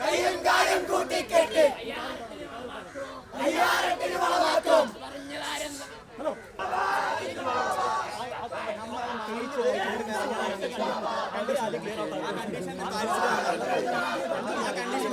കയ്യും കാലും കൂട്ടിക്കെട്ട്. അയ്യാറെട്ടിന് വളമാക്കും.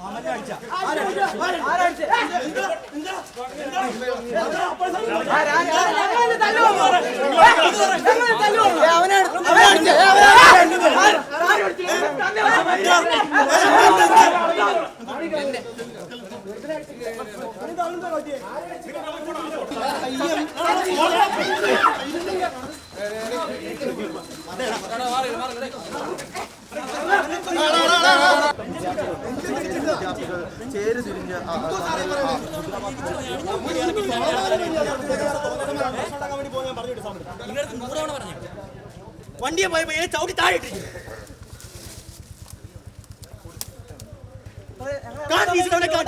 ആളിക്കത്തിപ്പടരട്ടെ ആളിക്കത്തിപ്പടരുണ്ട് ചേര് തിരിഞ്ഞ് വണ്ടിയെ പോയപ്പോ ഏ ചവിട്ടി താഴെ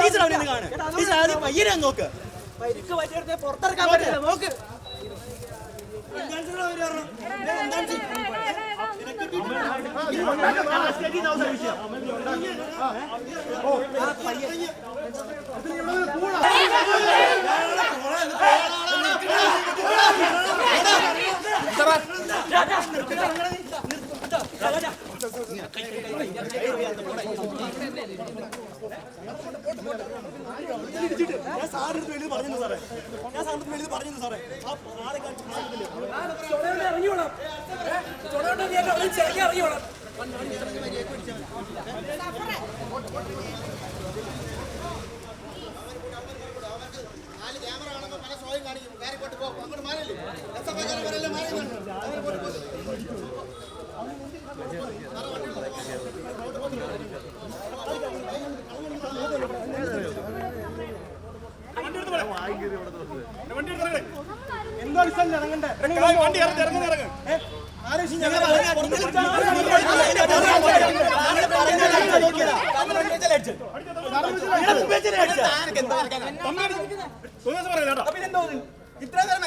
ടീച്ചർ അവനെ കാണ്, ആദ്യം പയ്യനെ നോക്ക് പരിക്ക് പറ്റിയെടുത്ത് പുറത്തിറക്കാൻ പറ്റില്ല നോക്ക് എന്താണ് അവർ സാറിന് വെളിയിൽ പറഞ്ഞു സാറേ? ഞാൻ സാറിന് വെളിയിൽ പറഞ്ഞു സാറേ എന്താ സ്ഥലം ഇറങ്ങണ്ടേ വണ്ടി ഇറങ്ങി ഇറങ്ങി? ആലോചിച്ച് ഞങ്ങൾ ഇത്ര നേരം മര്യാദ ഇത്ര നേരം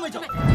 അടിച്ചു